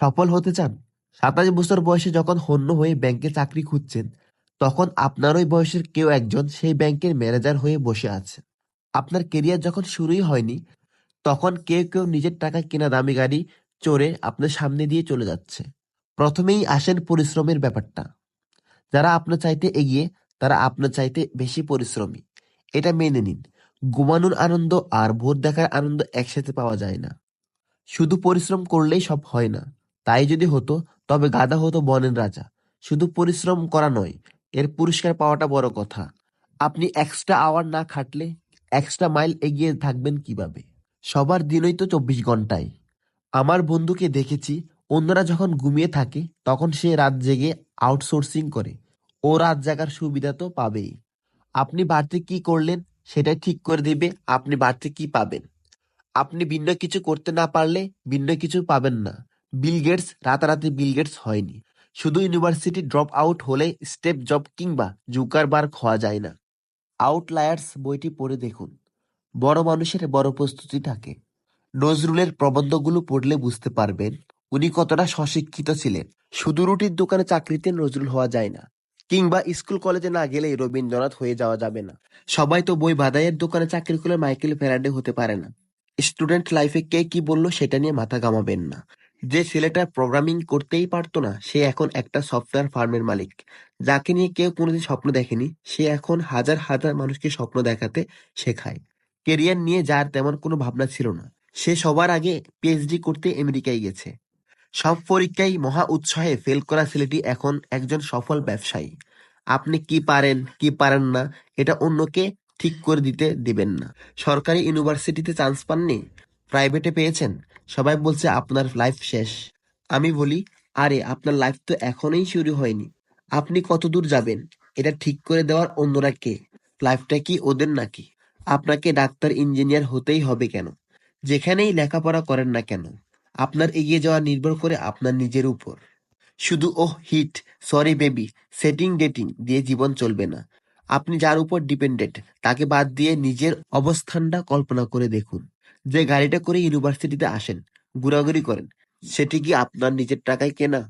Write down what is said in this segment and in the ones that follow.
সফল হতে চান? সাতাশ বছর বয়সে যখন হন্য হয়ে ব্যাংকে চাকরি খুঁজছেন, তখন আপনারই বয়সের কেউ একজন সেই ব্যাংকের ম্যানেজার হয়ে বসে আছে। আপনার কেরিয়ার যখন শুরুই হয়নি, তখন কেউ কেউ নিজের টাকা কেনা দামি গাড়ি চড়ে আপনার সামনে দিয়ে চলে যাচ্ছে। প্রথমেই আসেন পরিশ্রমের ব্যাপারটা। যারা আপনার চাইতে এগিয়ে, তারা আপনার চাইতে বেশি পরিশ্রমী। এটা মেনে নিন। ঘুমানোর আনন্দ আর ভোর দেখার আনন্দ একসাথে পাওয়া যায় না। শুধু পরিশ্রম করলেই সব হয় না। তাই যদি হতো, তবে গাধা হতো বনের রাজা। শুধু পরিশ্রম করা নয়, এর পুরস্কার পাওয়াটা বড় কথা। আপনি এক্সট্রা আওয়ার না খাটলে এক্সট্রা মাইল এগিয়ে থাকবেন কীভাবে? সবার দিনই তো চব্বিশ ঘন্টায় আমার বন্ধুকে দেখেছি, অন্যরা যখন ঘুমিয়ে থাকে, তখন সে রাত জেগে আউটসোর্সিং করে। ও রাত জাগার সুবিধা তো পাবেই। আপনি বাড়তি কি করলেন সেটাই ঠিক করে দেবে, আপনি বাড়তি কি পাবেন। আপনি ভিন্ন কিছু করতে না পারলে ভিন্ন কিছু পাবেন না। বিল গেটস রাতারাতি বিল গেটস হয়নি। শুধু ইউনিভার্সিটি ড্রপ আউট হলে স্টেপ জব কিংবা জুকার বার হওয়া যায় না। আউটলায়ার্স বইটি পড়ে দেখুন। বড় মানুষের বড় প্রস্তুতি থাকে। নজরুলের প্রবন্ধগুলো পড়লে বুঝতে পারবেন, উনি কতটা স্বশিক্ষিত ছিলেন। শুধু রুটির দোকানে চাকরিতে নজরুল হওয়া যায় না, কিংবা স্কুল কলেজে না গেলেই রবীন্দ্রনাথ হয়ে যাওয়া যাবে না। সবাই তো বই বাদাইয়ের দোকানে চাকরি করলে মাইকেল ফেরাডে হতে পারে না। স্টুডেন্ট লাইফে কে কি বলল সেটা নিয়ে মাথা ঘামাবেন না। যে ছেলেটা প্রোগ্রামিং করতেই পারতো না, সে এখন একটা সফটওয়্যার ফার্মের মালিক। যাকে নিয়ে কেউ কোনোদিন স্বপ্ন দেখেনি, সে এখন হাজার হাজার মানুষকে স্বপ্ন দেখাতে শেখায়। কেরিয়ার নিয়ে যার তেমন কোনো ভাবনা ছিল না। সে সবার আগে পিএইচডি করতে আমেরিকায় গেছে। সব পরীক্ষায় মহা উৎসাহে ফেল করা ছেলেটি এখন একজন সফল ব্যবসায়ী। আপনি কি পারেন কি পারেন না, এটা অন্যকে ঠিক করে দিতে দিবেন না। সরকারি ইউনিভার্সিটিতে চান্স পাননি? প্রাইভেটে পেয়েছেন? সবাই বলছে আপনার লাইফ শেষ। আমি বলি, আরে, আপনার লাইফ তো এখনই শুরু হয়নি। আপনি কত দূর যাবেন? এটা ঠিক করে দেওয়ার অন্যরা কে? লাইফটা কি ওদের নাকি? আপনাকে ডাক্তার ইঞ্জিনিয়ার হতেই হবে কেন? যেখানেই লেখাপড়া করেন না কেন? আপনার এগিয়ে যাওয়া নির্ভর করে আপনার নিজের উপর। শুধু, ওহ, hit sorry baby setting dating দিয়ে জীবন চলবে না। আপনি যার উপর ডিপেন্ডেন্ট তাকে বাদ দিয়ে নিজের অবস্থানটা কল্পনা করে দেখুন। যে গাড়িটা করে ইউনিভার্সিটিতে আসেন, ঘোরাঘুরি করেন, সেটি কি আপনার নিজের টাকায় কেনা?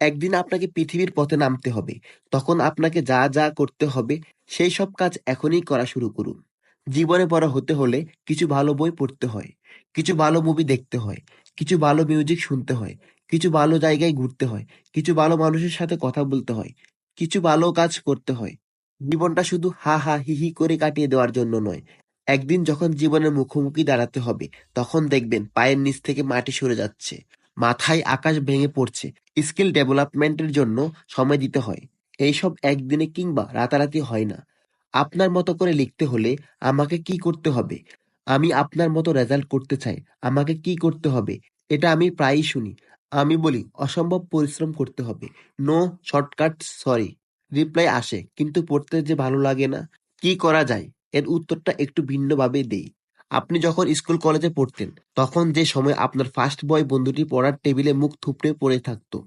একদিন আপনাকে পৃথিবীর পথে নামতে হবে, তখন আপনাকে যা যা করতে হবে, সেই সব কাজ এখনই করা শুরু করুন। জীবনে বড় হতে হলে কিছু ভালো বই পড়তে হয়, কিছু ভালো মুভি দেখতে হয়, কিছু ভালো মিউজিক শুনতে হয়, কিছু ভালো জায়গায় ঘুরতে হয়, কিছু ভালো মানুষের সাথে কথা বলতে হয়, কিছু ভালো কাজ করতে হয়। জীবনটা শুধু হা হা হি হি করে কাটিয়ে দেওয়ার জন্য নয়। একদিন যখন জীবনের মুখোমুখি দাঁড়াতে হবে, তখন দেখবেন পায়ের নিচ থেকে মাটি সরে যাচ্ছে। মাথায় আকাশ ভেঙে পড়ছে। স্কিল ডেভেলপমেন্টের জন্য সময় দিতে হয়। এইসব একদিনে কিংবা রাতারাতি হয় না। আপনার মতো করে লিখতে হলে আমাকে কি করতে হবে? আমি আপনার মতো রেজাল্ট করতে চাই। আমাকে কি করতে হবে? এটা আমি প্রায়ই শুনি। আমি বলি, অসম্ভব পরিশ্রম করতে হবে। No shortcut, sorry. রিপ্লাই আসে, কিন্তু পড়তে যে ভালো লাগে না, কি করা যায়? এর উত্তরটা একটু ভিন্নভাবে দেই। আপনি যখন স্কুল কলেজে পড়তেন, তখন যে সময় আপনার ফার্স্ট বয় বন্ধুটি পড়ার টেবিলে মুখ থুপড়ে পড়ে থাকতো,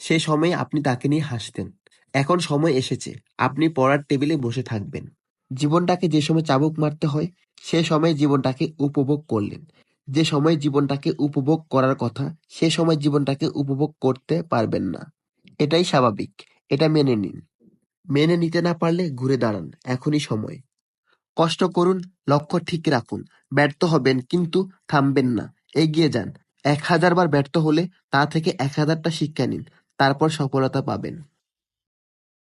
সে সময়ে আপনি তাকে নিয়ে হাসতেন। এখন সময় এসেছে, আপনি পড়ার টেবিলে বসে থাকবেন। জীবনটাকে যে সময় চাবুক মারতে হয়, সে সময় জীবনটাকে উপভোগ করলেন। যে সময় জীবনটাকে উপভোগ করার কথা, সে সময় জীবনটাকে উপভোগ করতে পারবেন না। এটাই স্বাভাবিক, এটা মেনে নিন। মেনে নিতে না পারলে ঘুরে দাঁড়ান, এখনই সময়। কষ্ট করুন, লক্ষ্য ঠিক রাখুন, ব্যর্থ হবেন কিন্তু থামবেন না, এগিয়ে যান। এক হাজার বার ব্যর্থ হলে তা থেকে এক হাজারটা শিক্ষা নিন, তারপর সফলতা পাবেন।